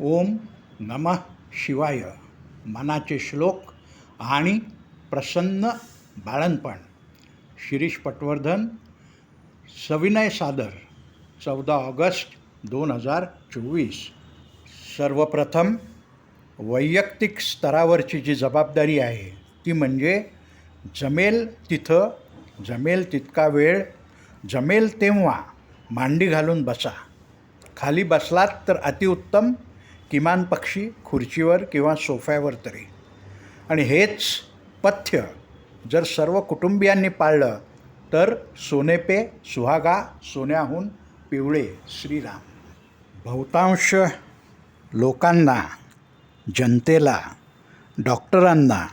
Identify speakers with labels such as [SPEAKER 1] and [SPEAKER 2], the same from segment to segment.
[SPEAKER 1] ओम नमः शिवाय. मनाचे श्लोक आणि प्रसन्न बाळणपण शिरीष पटवर्धन सविनय सादर चौदा ऑगस्ट दोन हजार चोवीस. सर्वप्रथम वैयक्तिक स्तरावरची जी जबाबदारी आहे ती म्हणजे जमेल तिथं जमेल तितका वेळ जमेल तेव्हा मांडी घालून बसा. खाली बसलात तर अतिउत्तम किमान पक्षी खुर्चीवर किंवा सोफ्यावर तरी. आणि हेच पथ्य जर सर्व कुटुंबियांनी पाळलं तर सोनेपे सुहागा सोन्याहून पिवळे श्रीराम. बहुतांश लोकांना जनतेला डॉक्टरांना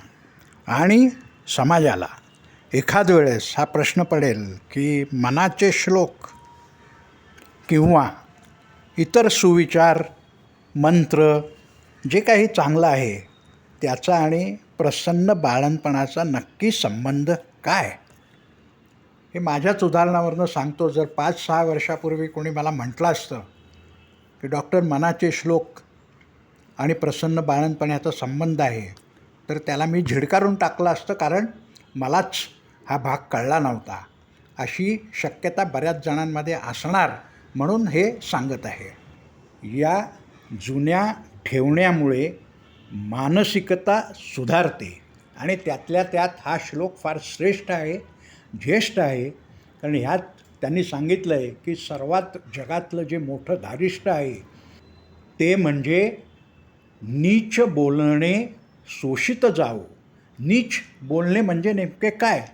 [SPEAKER 1] आणि समाजाला एखाद वेळेस हा प्रश्न पडेल की मनाचे श्लोक किंवा इतर सुविचार मंत्र जे काही चांगलं आहे त्याचा आणि प्रसन्न बाळणपणाचा नक्की संबंध काय? हे माझ्याच उदाहरणावरनं सांगतो. जर पाच सहा वर्षापूर्वी कोणी मला म्हटलं असतं की डॉक्टर मनाचे श्लोक आणि प्रसन्न बाळणपणाचा संबंध आहे तर त्याला मी झिडकारून टाकलं असतं कारण मलाच हा भाग कळला नव्हता. अशी शक्यता बऱ्याच जणांमध्ये असणार म्हणून हे सांगत आहे. या जुन्या ठेवण्यामुळे मानसिकता सुधारते. आणि त्यातल्या त्यात हा श्लोक फार श्रेष्ठ आहे ज्येष्ठ आहे. कारण ह्यात त्यांनी सांगितलं आहे की सर्वात जगातलं जे मोठं धारिष्ट आहे ते म्हणजे नीच बोलणे शोषित जावो. नीच बोलणे म्हणजे नेमके काय?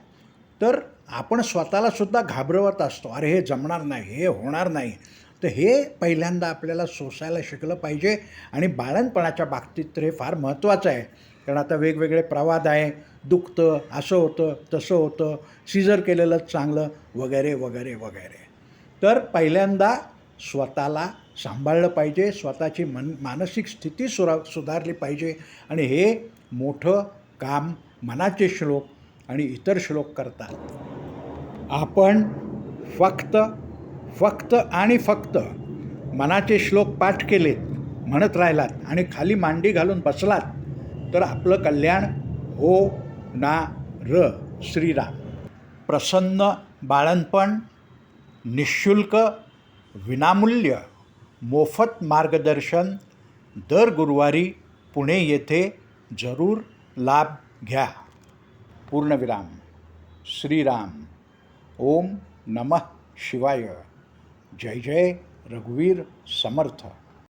[SPEAKER 1] तर आपण स्वतःलासुद्धा घाबरवत असतो. अरे हे जमणार नाही हे होणार नाही. तर हे पहिल्यांदा आपल्याला सोसायला शिकलं पाहिजे आणि बाळणपणाच्या बाबतीत तर हे फार महत्त्वाचं आहे. कारण आता वेगवेगळे प्रवाद आहे. दुखतं असं होतं तसं होतं सिजर केलेलंच चांगलं वगैरे वगैरे वगैरे. तर पहिल्यांदा स्वतःला सांभाळलं पाहिजे स्वतःची मन मानसिक स्थिती सुरा सुधारली पाहिजे आणि हे मोठं काम मनाचे श्लोक आणि इतर श्लोक करतात. आपण फक्त फक्त आणि फक्त मनाचे श्लोक पाठ केलेत म्हणत राहिलात आणि खाली मांडी घालून बसलात तर आपलं कल्याण हो ना र श्रीराम. प्रसन्न बाळणपण निशुल्क विनामूल्य मोफत मार्गदर्शन दर गुरुवारी पुणे येथे जरूर लाभ घ्या. पूर्णविराम. श्रीराम. ओम नमः शिवाय. जय जय रघुवीर समर्थ।